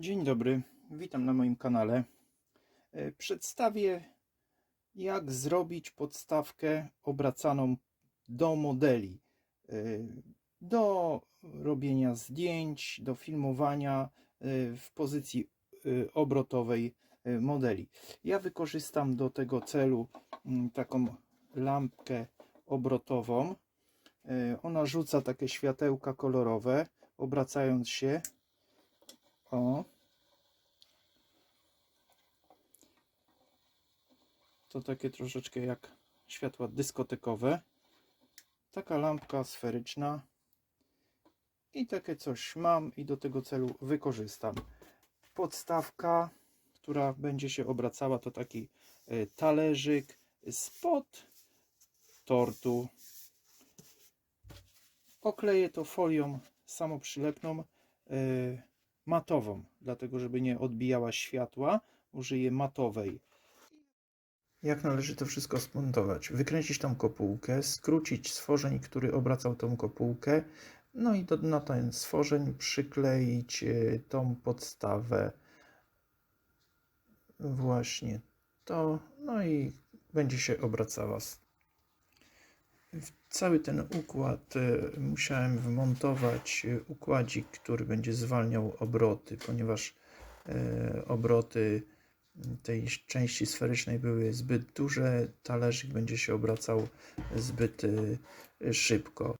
Dzień dobry, witam na moim kanale. E, Przedstawię, jak zrobić podstawkę obracaną do modeli, e, do robienia zdjęć, do filmowania e, w pozycji obrotowej modeli. Ja wykorzystam do tego celu mm, taką lampkę obrotową. Ona rzuca takie światełka kolorowe, obracając się. O. To takie troszeczkę jak światła dyskotekowe. Taka lampka sferyczna. I takie coś mam i do tego celu wykorzystam. Podstawka, która będzie się obracała, to taki e, talerzyk spod tortu. Okleję to folią samoprzylepną. e, matową, dlatego żeby nie odbijała światła, użyję matowej. Jak należy to wszystko smontować? Wykręcić tą kopułkę, skrócić stworzeń, który obracał tą kopułkę, no i do, na ten stworzeń przykleić e, tą podstawę. Właśnie to, no i będzie się obracała. W cały ten układ e, musiałem wmontować e, układzik, który będzie zwalniał obroty, ponieważ e, obroty tej części sferycznej były zbyt duże, talerzyk będzie się obracał zbyt szybko.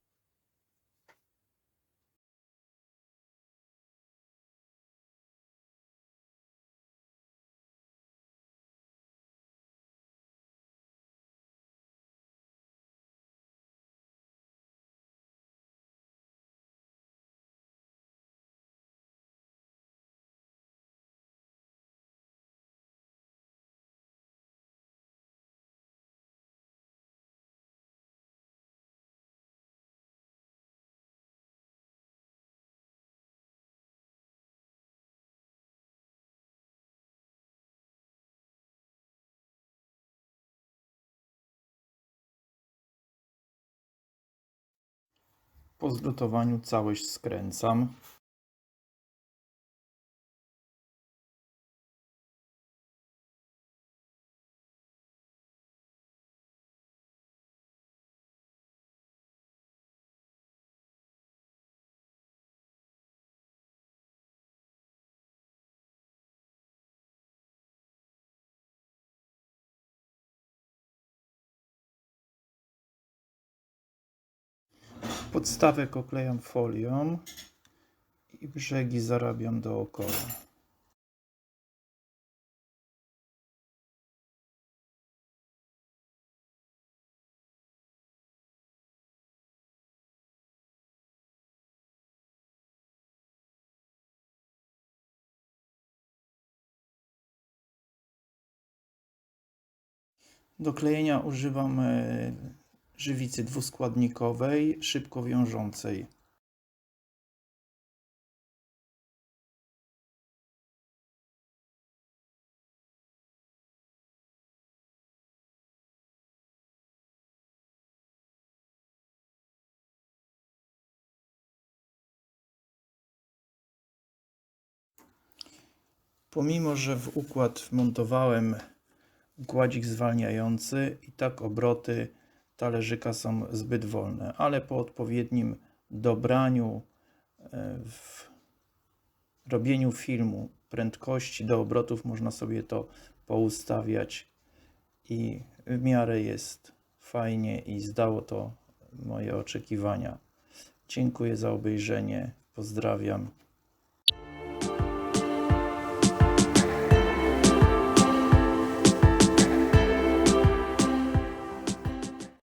Po zlutowaniu całość skręcam. Podstawek oklejam folią i brzegi zarabiam dookoła. Do klejenia używam e, żywicy dwuskładnikowej, szybko wiążącej. Pomimo, że w układ wmontowałem gładzik zwalniający i tak obroty talerzyka są zbyt wolne, ale po odpowiednim dobraniu e, w robieniu filmu prędkości do obrotów można sobie to poustawiać i w miarę jest fajnie i zdało to moje oczekiwania. Dziękuję za obejrzenie. Pozdrawiam.